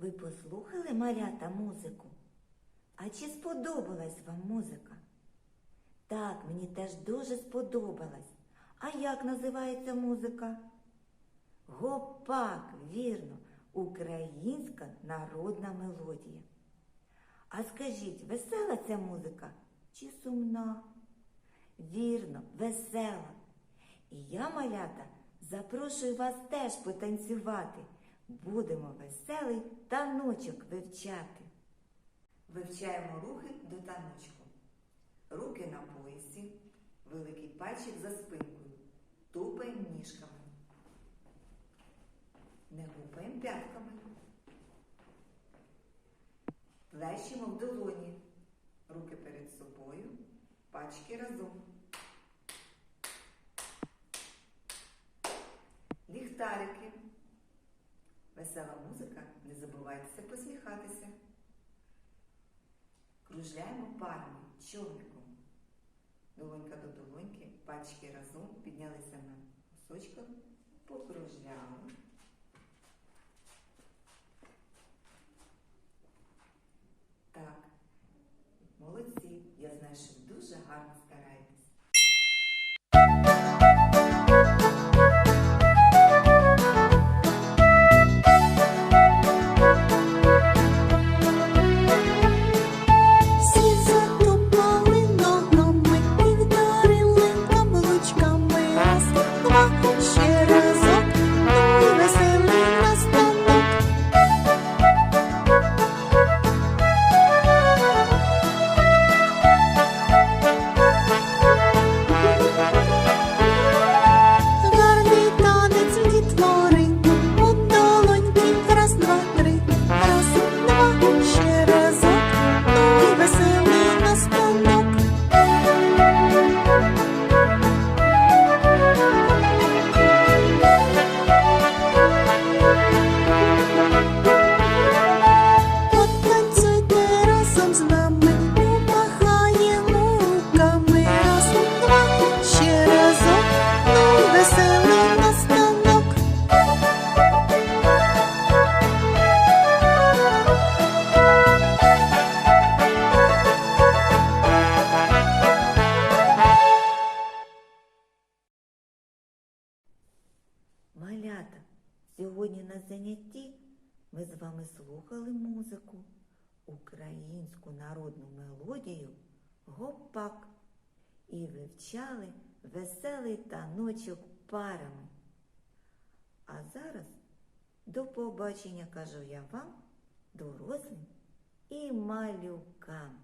Ви послухали малята музику? А чи сподобалась вам музика? Так, мені теж дуже сподобалась. А як називається музика? Гопак, вірно, українська народна мелодія. А скажіть, весела ця музика чи сумна? Вірно, весела. І я, малята, запрошую вас теж потанцювати. Будемо веселий таночок вивчати. Вивчаємо рухи до таночку. Руки на поясі, великий пальчик за спинкою. Тупаємо ніжками. Не гупаємо п'ятками. Плещемо в долоні. Руки перед собою, пальчики разом. Ліхтарики. Весела музика, не забувайтеся посміхатися. Кружляємо парами, човником. Долонька до долоньки, пальчики разом, піднялися на кусочках, покружляли. Малята, сьогодні на занятті ми з вами слухали музику, українську народну мелодію гопак і вивчали веселий таночок парами. А зараз до побачення кажу я вам, дорослим і малюкам.